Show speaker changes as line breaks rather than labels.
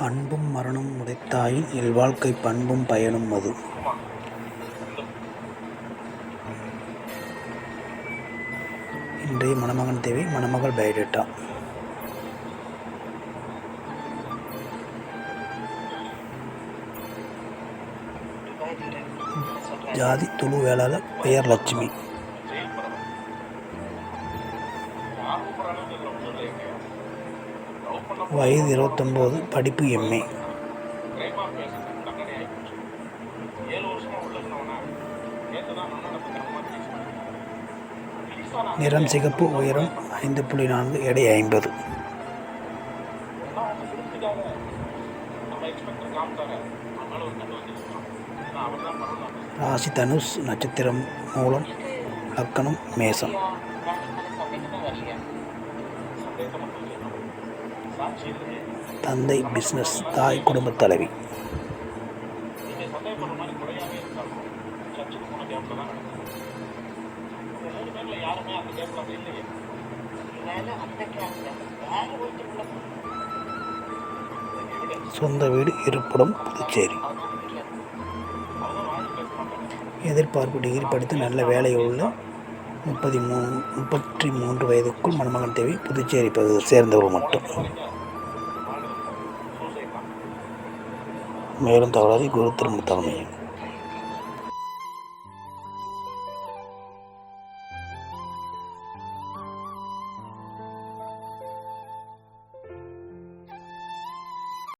அன்பும் மரணம் உடைத்தாயின் இல்வாழ்க்கை பண்பும் பயனும் அது. இன்றைய மணமகன் தேவை மணமகள் பயோடேட்டா ஜாதி துளு வேளாளர் பெயர் லட்சுமி வயது இருபத்தொம்போது படிப்பு எம்ஏ. நிறம் சிகப்பு உயரம் ஐந்து புள்ளி நான்கு எடை ஐம்பது. ராசி தனுஷ் நட்சத்திரம் மூலம் லக்கணம் மேசம். தந்தை பிஸ்னஸ் தாய் குடும்பத் தலைவி. சொந்த வீடு இருப்பிடம் புதுச்சேரி. எதிர்பார்ப்பு டிகிரி படித்து நல்ல வேலையுள்ள முப்பத்தி மூணு முப்பத்தி மூன்று வயதுக்குள் மணமகன் தேவை புதுச்சேரி பகுதியை சேர்ந்தவர்கள் மட்டும். மேலும் தகவலாக குரு திரும்ப தலைமையும்